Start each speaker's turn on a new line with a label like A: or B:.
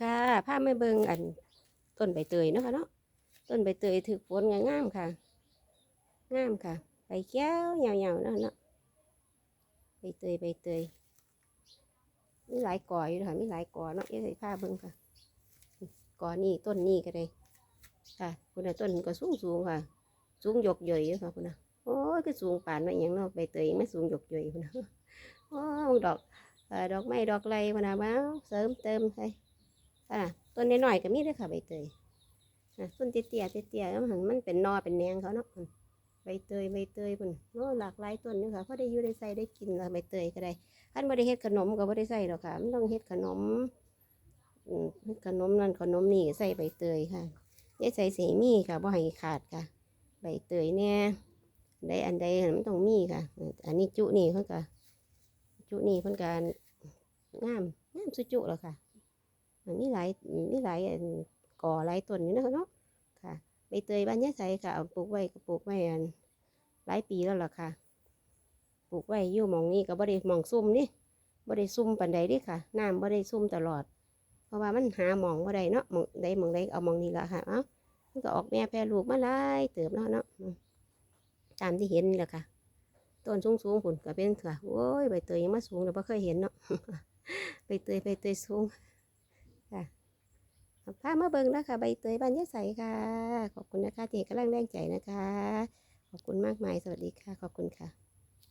A: ค่ะพาไม่เบิงอันต้นใบเตยเนาะค่ะเนาะต้นใบเตยถือฝนงามค่ะงามค่ะใบเขียวเหยาวๆเนาะเนาะใบเตยใบเตยมีหลายกออยู่ค่ะมีหลายกอเนาะเอ้ยพาเบิงค่ะกอนี่ต้นนี่ก็ได้ค่ะคุณน่ะต้นก็สูงสูงๆค่ะ สูงหยกเยยอยู่ค่ะคุณน่ะโอ้ยก็สูงป่านมาอย่างเนาะใบเตยไม่สูงหยกเยยคุณน่ะโอ้ยดอกดอกไม้ดอกไรคุณน่ะมาเสริมเติมใส่ ค่ะต้นน้อยๆก็มีด้วยค่ะใบเตยอะต้นเตี้ยๆเตี้ยๆแล้วมันมันเป็นนอเป็นแนงเขาเนาะใบเตยใบเตยพุ่นโอ้หลากหลายต้นนี่ค่ะเพราะได้อยู่ได้ใส่ได้กินละใบเตยก็ได้คันบ่ได้เฮ็ดขนมก็บ่ได้ใส่หรอกค่ะมันต้องเฮ็ดขนมอืมเฮ็ดขนมนั่นขนมนี่ใส่ใบเตยค่ะยายใส่สีมีค่ะบ่ให้ขาดค่ะ ใบเตยเนี่ยใดอันใดมันต้องมีค่ะ อันนี้จุนี่เพิ่นก็จุนี่เพิ่นก็งามงามสุจุแล้วค่ะ มันมีหลายมีหลายก่อหลายต้นอยู่นะคะเนาะค่ะใบเตยบ้านยะไสค่ะเอาปลูกไว้ก็ปลูกไว้อันหลายปีแล้วล่ะค่ะ ปลูกไว้อยู่มองนี้ก็บ่ได้มองซุ่มนี่บ่ได้ซุ่มปานใดดิค่ะน้ำบ่ได้ซุ่มตลอด เพราะว่ามันหามองบ่ได้เนาะมองใดหมองใดเอามองนี้ละค่ะเอ้ามันก็ออกแม่แพร่ลูกมาหลายเติบเนาะเนาะอืมตามที่เห็นแหละค่ะต้นสูงสูงผุนก็เป็นค่ะโอ้ยใบเตยยังมาสูงแต่บ่เคยเห็นเนาะใบเตยใบเตยสูง พามาเบิ่งนะคะใบเตยบานยะใสค่ะ ขอบคุณนะคะที่กำลังแรงใจนะคะ ขอบคุณมากมาย สวัสดีค่ะ ขอบคุณค่ะ